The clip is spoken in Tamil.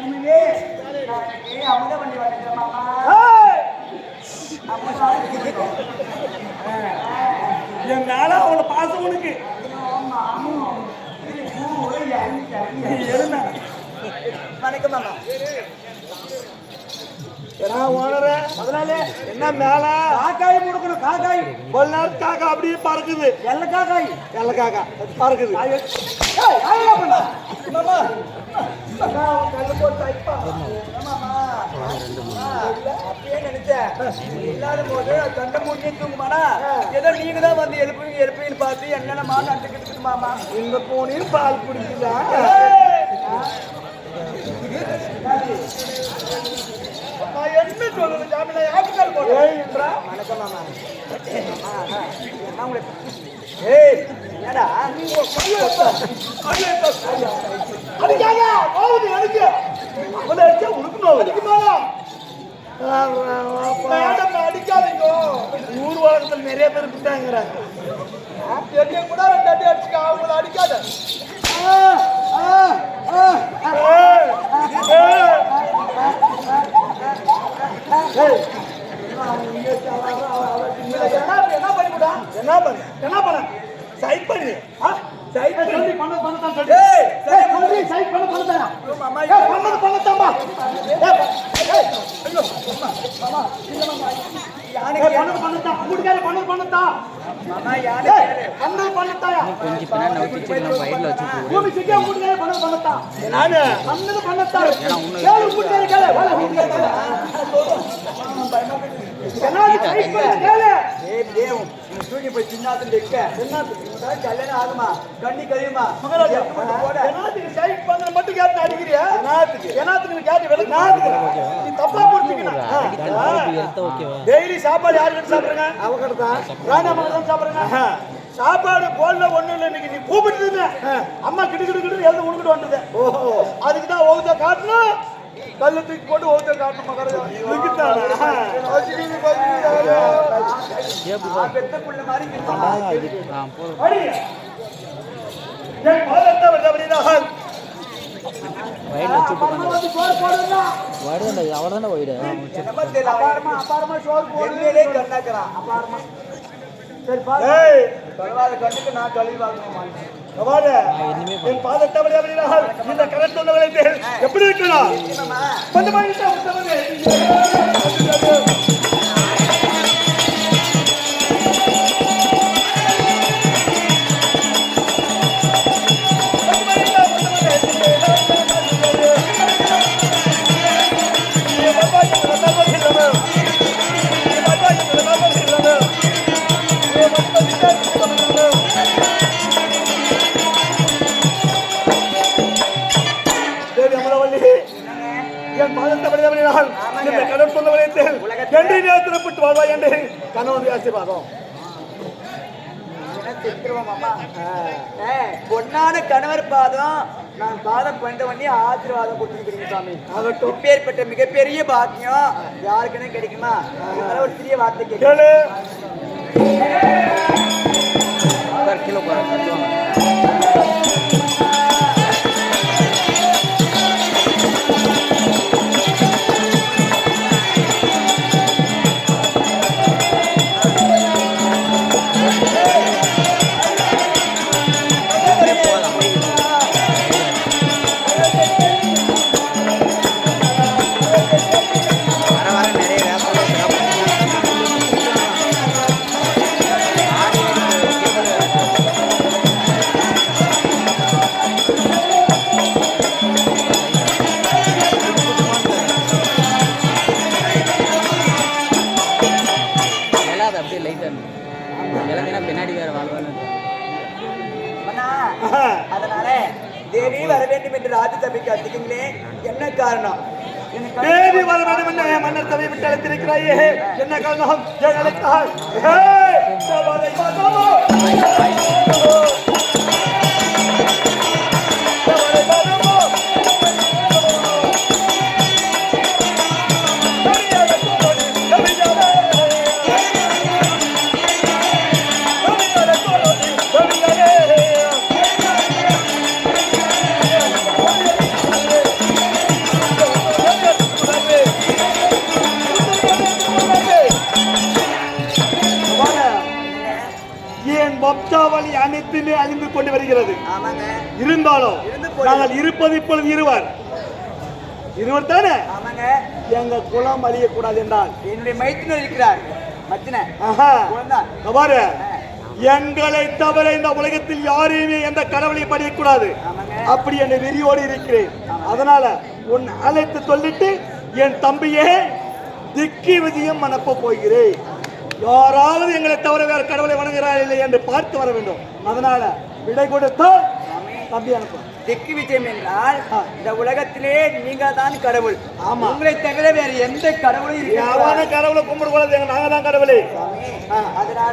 நாளைக்கு அமுத வண்டி வந்துடுறேன் மாமா. ஏய், அமுத வண்டி என் மேல அவளை பாசம் உனக்கு. வணக்கம் மாமா. ஏன்னா ஓனர அதனால என்ன மேல? காக்காய் முடுக்கணும் காக்காய். கொஞ்ச நேரம் காக்கா அப்படியே பறக்குது. எல்ல காக்காய். வெள்ளை காக்கா பறக்குது. இல்லாத போது கண்ட மூடியே தூங்குமாடா? ஏதோ நீங்க தான் வந்து எழுப்புவீங்க எழுப்புவீங்கன்னு பார்த்து என்னென்னமா நடந்துக்கிட்டு மாமா. இந்த பூனையும் பால் குடிக்குதா நான் என்ன சொல்றது ஜாமீனா யாருக்கால் போடுறேன் ஏய் என்றா வணக்கம் மாமா என்ன உங்களை ஏய் என்னடா அடிக்காத போகுது எனக்கு அவளை அடிச்சா உனக்கு நோவு அடிக்குமாடா மேடம் அடிக்காதீங்க ஊர் உலகத்தில் நிறைய பேர் விட்டாங்கிறாங்க தெரிய கூட ரெண்டு அடி அடிச்சுக்க அவங்கள அடிக்காத என்ன என்ன பண்ண. என்ன பண்ண சைட் பண்ணு. சைட் பண்ணி பண்ண பண்ணதான் சொல்லி. ஏய், சரி, சொல்லி சைட் பண்ண பண்ணதா மாமா ஏய் பண்ணது பண்ணதாம்பா ஏய் பண்ணது பண்ணதா கூடிக்கார பண்ணது பண்ணதா மாமா யானை ஏய் பண்ணது பண்ணதாயா கொஞ்சம் பின்னாடி நவுத்தி வச்சுக்கலாம் வயலில் வச்சு பூமி சிக்கா கூடிக்கார பண்ணது பண்ணதா நானு. பண்ணது பண்ணதா ஏன்னா உன்னை கேளு சைட் பண்ணு கேளு. ஏய் தேவ் தூக்கி போய் சின்னாத்துல வைக்க சின்னாத்துல கல்யாணம் ஆகுமா கண்ணி கழியுமா மகாராஜா என்னாத்துக்கு சைட் பண்ண மட்டும் கேட்டு அடிக்கிறியா என்னாத்துக்கு என்னாத்துக்கு நீ கேட்டு விலை நாத்துக்கு நீ தப்பா புரிஞ்சுக்கணும் எடுத்த டெய்லி சாப்பாடு யாரு கிட்ட சாப்பிடுங்க அவங்க தான் ராணா மகன் தான் சாப்பிடுறங்க சாப்பாடு போடல ஒண்ணும் இல்லை இன்னைக்கு நீ கூப்பிட்டு இருந்த அம்மா கிடு கிடு கிட்டு எழுத உனக்கிட்டு வந்தது ஓஹோ அதுக்கு தான் ஒவ்வொருத்த காட்டணும் கல்லு தூக்கி போட்டு சோறு போடுறா வயடு அவன் அப்பாரமா சோறு. சரி. ஏய் பரவாயில்ல, கண்ணுக்கு நான் கழுவி வாங்கணுமா? என் பாதத்தை அப்படின்னா இந்த கரண்ட் சொன்னவளை எப்படி இருக்கணும் கடல் சொன்ன வளையத்தில் என்று நேரத்திற்பட்டு வாழ்வா என்று கணவன் ஆசீர்வாதம் பொன்னான கணவர் பாதம் நான் பாதம் பண்ண பண்ணி ஆசீர்வாதம் கொடுத்துருக்கீங்க சாமி. ஆகட்டும். இப்பேற்பட்ட மிகப்பெரிய பாக்கியம் யாருக்குன்னு கிடைக்குமா? ஒரு சிறிய வார்த்தை கேட்க கேளு. உட்கார் அதனால தேவி வர வேண்டும் என்று ராஜசபைக்கு அடிக்கிறீங்களே என்ன காரணம்? தேவி வர வேண்டும் என்று மன்னர் தவை விட்டு அழைத்திருக்கிறாயே. என்ன காரணம்? ஏன் அழைத்தாய் உலகமே அழிந்து கொண்டு வருகிறது? இருந்தாலும். நாங்கள் இருப்பது இப்பொழுது இருவர். இருவர் தானே? எங்க குலம் அழியக்கூடாது என்றால். என்னுடைய மைத்தினர் இருக்கிறார். பாரு. எங்களை தவிர இந்த உலகத்தில் யாரையுமே எந்த கடவுளை படிக்கக்கூடாது ஆமாங்க. அப்படி என்ற வெறியோடு இருக்கிறேன். அதனால உன் அழைத்து சொல்லிட்டு என் தம்பியே திக்கி விதியம் அனுப்ப போகிறேன். யாராவது எங்களை தவிர வேற கடவுளை வணங்குகிறார் இல்லை என்று பார்த்து வர வேண்டும். அதனால விடை கொடுத்தால் தம்பி அனுப்பும் திக்கு விஜயம் என்றால் இந்த உலகத்திலே நீங்க தான் கடவுள். ஆமா. உங்களை தவிர வேற எந்த கடவுளும் யாரான கடவுளை கும்பிடக்கூடாது நாங்க தான் கடவுளே அதனால